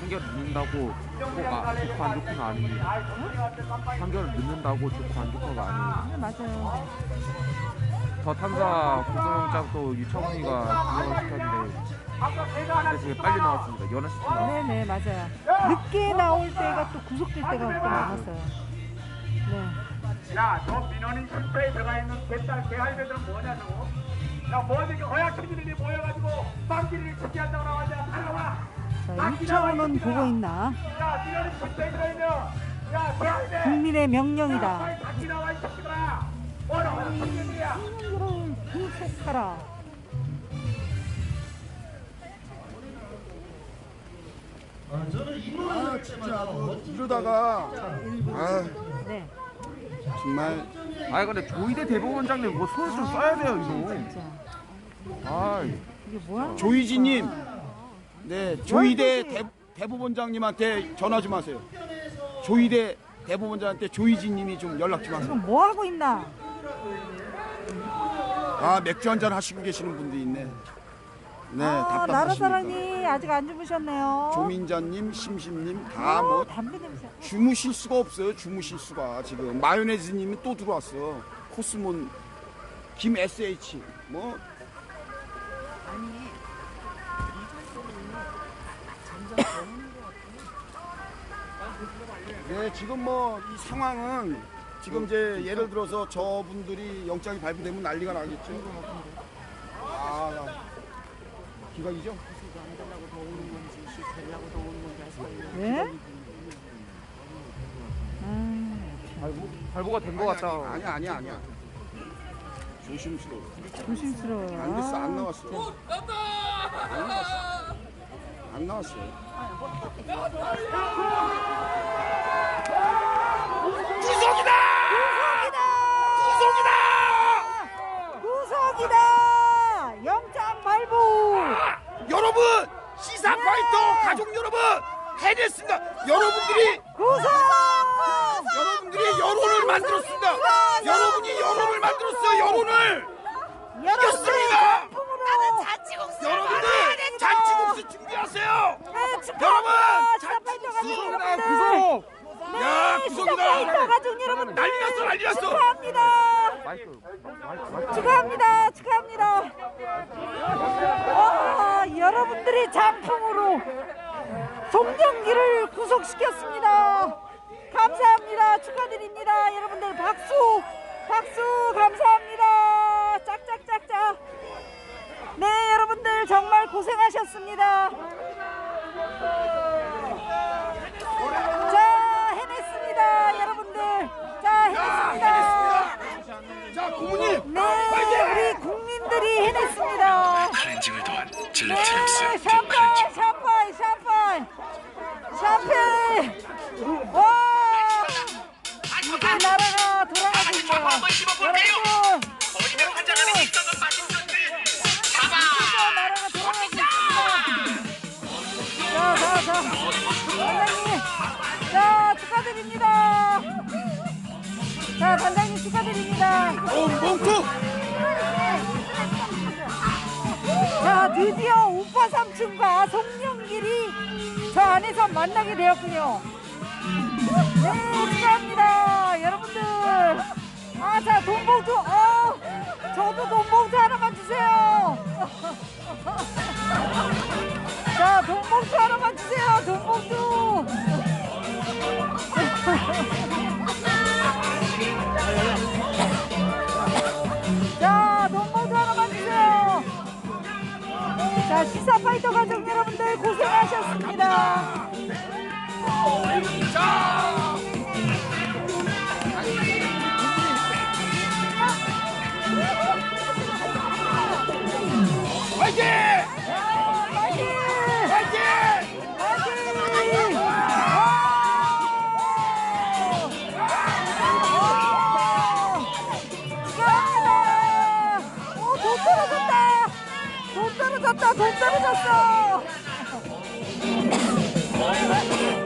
판결을 늦는다고 좋고가 좋고 안 좋고가 아니에요. 판결을 늦는다고 좋고 안 좋고가 아니에요. 네, 맞아요. 저 탐사 구속영장도 유청훈이가 구속시켰는데 근데 되게 빨리 나왔습니다. 연하 시간 나왔어요. 네네 맞아요. 늦게 나올 때가 또 구속될 때가 또 많았어요. 네. 야, 너 민원인 쉼터에 들어가 있는 개딸 개할배들은 뭐냐고? 야, 뭐 이렇게 허약해지들이 모여가지고 빵기를 지키한다고 나와자 달려와. 자 유치원은 보고 있나? 국민의 명령이다. 빨리 같이 나와 이 새끼들아. 뭐라 허약해지들이야. 이거를 구속하라. 아 진짜 이러다가 아 네. 정말 아 근데 조이대 대법원장님 뭐 손을 좀 써야 돼요 이거. 아 이게 뭐야? 조이지님 네 조이대 대, 대법원장님한테 전화 좀 하세요 조이대 대법원장한테 조이지님이 좀 연락 좀 하세요 지금 뭐 하고 있나? 아 맥주 한 잔 하시고 계시는 분도 있네 네 아, 답답하십니까? 나라사랑이 아직 안 주무셨네요. 조민자님 심심님 다뭐 담배 냄새. 주무실 수가 없어요 주무실 수가. 지금 마요네즈님이 또 들어왔어. 코스몬 김 SH 뭐? 네, 지금 뭐 이 상황은 지금 이제 예를 들어서 저분들이 영장이 발부되면 난리가 나겠죠. 아, 기각이죠? 네? 아, 발부 발부가 된것 같다. 아니야, 아니야, 아니야. 조심스러워. 조심스러워요. 안 됐어, 안 나왔어. 안 나왔어. 안 나왔어. 구속이다! 영장 발부! 여러분, 시사 파이터 가족 여러분, 해냈습니다. 여러분들이 구속! 여러분들이 여론을 만들었습니다. 여러분이 여론을 만들었어요. 여론을 이겼습니다. 나는 여러분들 잔치국수 준비하세요. 네. 여러분, 시사파이터 가족 구속이다 여러분들. 구속. 야, 시사파이터 구속이다. 가족 여러분 난리 났어, 난리 났어. 축하합니다. 축하합니다. 축하합니다. 와, 여러분들의 장풍으로 송영기를 구속시켰습니다. 감사합니다. 축하드립니다. 여러분들 박수, 박수 감사합니다. 짝짝짝짝. 네, 여러분들 정말 고생하셨습니다. 자, 해냈습니다. 여러분들. 자, 해냈습니다. 자, 고모님. 네, 우리 국민들이 해냈습니다. 네, 샴파이, 클렌징 샴파이, 샴파이, 샴페인. 와, 이제 나라가 돌아가고 있네요. 여러분, 나라가 돌아가고 있습니다. 자, 자, 자, 축하드립니다. 자, 단장님 축하드립니다. 어, 몽투. 자 드디어 우파 삼촌과 송영길이 저 안에서 만나게 되었군요. 네 축하합니다 여러분들. 아 자 돈봉투 어 저도 돈봉투 하나만 주세요. 자 돈봉투 하나만 주세요 돈봉투 자 시사파 떨어졌다. 돈 떨어졌어.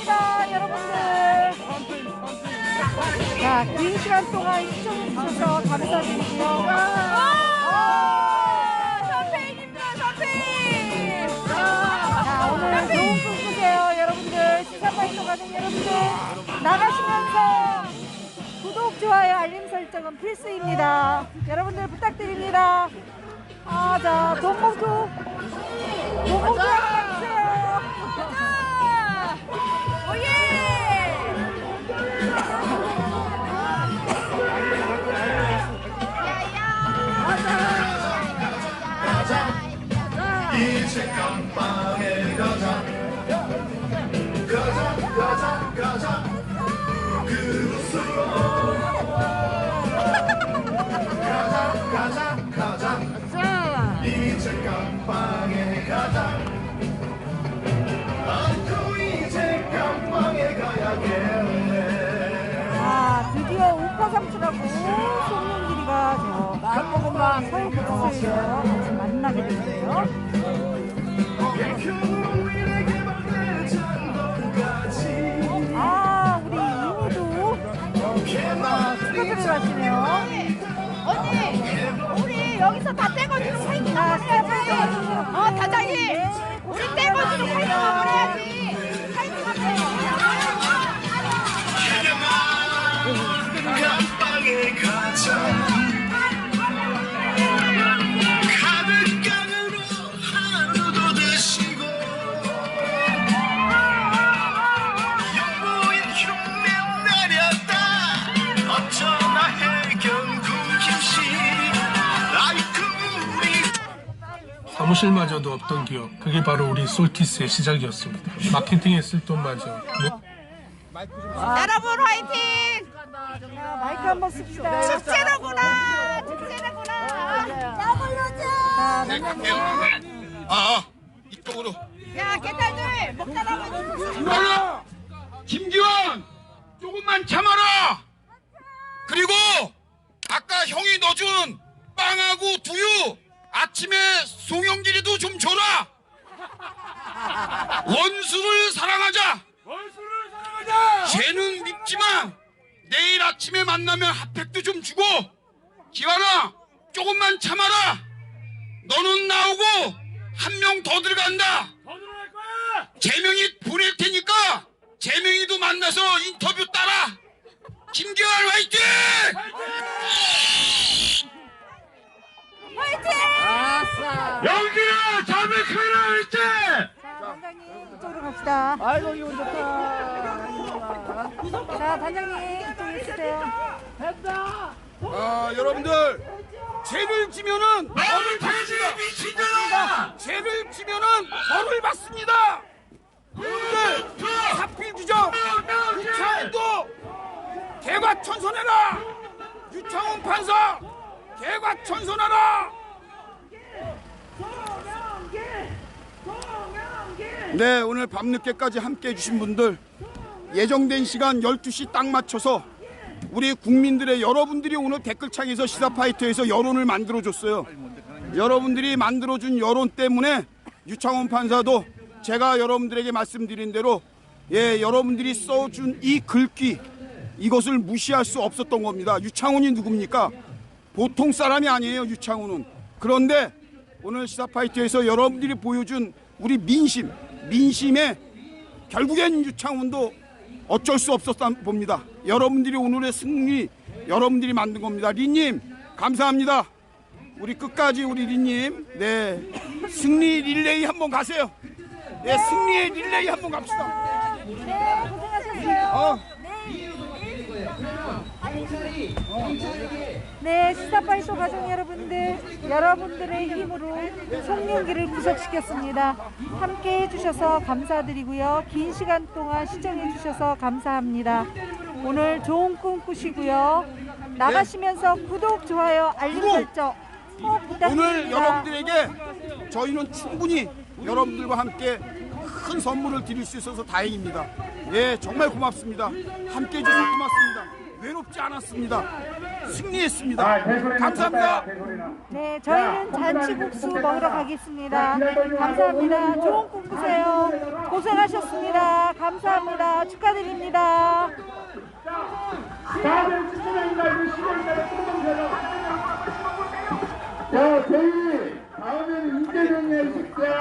자, 긴 시간 동안 시청해주셔서 감사드리고요. 샴페인입니다, 샴페인. 자, 오늘 좋은 꿈 꾸세요, 여러분들. 시사파이터 가는 여러분들. 나가시면서 구독, 좋아요, 알림 설정은 필수입니다. 여러분들 부탁드립니다. 아, 자, 돈봉투. 돈봉투 저 서울국수에서 같이 만나게 됐어요. 아, 우리 이모도 어, 축하드리러 가시네요. 언니, 우리 여기서 다 떼거지로 파이팅 한번 해야지. 어, 사무실마저도 없던 기업 그게 바로 우리 솔티스의 시작이었습니다 마케팅에 쓸 돈마저 뭐 여러분 화이팅! 자, 마이크 한번 씁시다. 축제로구나! 축제로구나! 나 불러줘! 아 이쪽으로 야, 개딸들! 먹자라고 김기환아! 김기환! 조금만 참아라! 그리고 아까 형이 넣어준 빵하고 두유 아침에 송영길이도 좀 줘라! 원수를 사랑하자! 원수를 사랑하자! 쟤는 밉지만 내일 아침에 만나면 핫팩도 좀 주고 기환아 조금만 참아라! 너는 나오고 한 명 더 들어간다! 재명이 보낼 테니까 재명이도 만나서 인터뷰 따라 김기환 화이팅! 영기야 자백하라 화이팅! 자, 단장님 이쪽으로 갑시다. 아이고 기분 좋다 자, 단장님 이쪽에 있으세요. 아 여러분들 죄를 지면은 벌을 받습니다! 죄를 지면은 벌을 받습니다 여러분들 하필 규정 유창훈도 개과천선해라 유창훈 판사 개과천선하라 네 오늘 밤늦게까지 함께 해주신 분들 예정된 시간 12시 딱 맞춰서 우리 국민들의 여러분들이 오늘 댓글창에서 시사파이터에서 여론을 만들어줬어요. 여러분들이 만들어준 여론 때문에 유창원 판사도 제가 여러분들에게 말씀드린 대로 예 여러분들이 써준 이 글귀 이것을 무시할 수 없었던 겁니다. 유창훈이 누굽니까? 보통 사람이 아니에요. 유창훈은 그런데 오늘 시사파이터에서 여러분들이 보여준 우리 민심 민심에 결국엔 유창훈도 어쩔 수 없었다 봅니다. 여러분들이 오늘의 승리 여러분들이 만든 겁니다. 리님 감사합니다. 우리 끝까지 우리 리님 네 승리 릴레이 한번 가세요. 네 승리의 릴레이 한번 갑시다. 네, 고생하셨어요. 어. 네, 시사파이터 가족 여러분들, 여러분들의 힘으로 송영기를 구속시켰습니다. 함께 해주셔서 감사드리고요. 긴 시간 동안 시청해주셔서 감사합니다. 오늘 좋은 꿈 꾸시고요. 나가시면서 구독, 좋아요, 알림 설정 꼭 부탁드립니다. 오늘 여러분들에게 저희는 충분히 여러분들과 함께 큰 선물을 드릴 수 있어서 다행입니다. 예, 정말 고맙습니다. 함께 해주셔서 고맙습니다. 외롭지 않았습니다. 승리했습니다. 감사합니다. 네, 저희는 잔치국수 먹으러 가겠습니다. 감사합니다. 좋은 꿈 꾸세요. 고생하셨습니다. 감사합니다. 축하드립니다. 다들 추천합니다. 이 저희 다음에는 이재명의 식사.